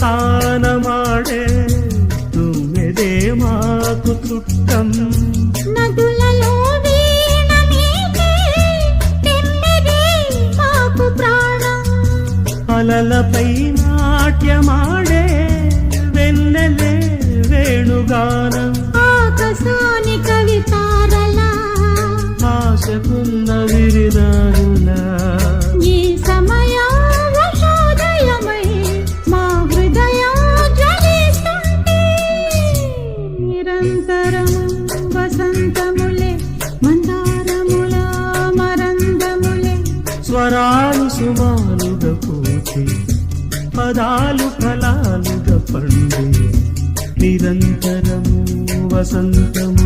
ತಾನ ಮಾಡೆ మాకు ಮಾಕು ತುಟ್ಟಂ అలలపై నాట్యమాడే వెన్నెలే వేణుగా నిరంతరము వసంతములే మందారముల మరందములే స్వరాలు సుమాలుగా పూచి పదాలు ఫలాలుగా పండి. నిరంతరము వసంత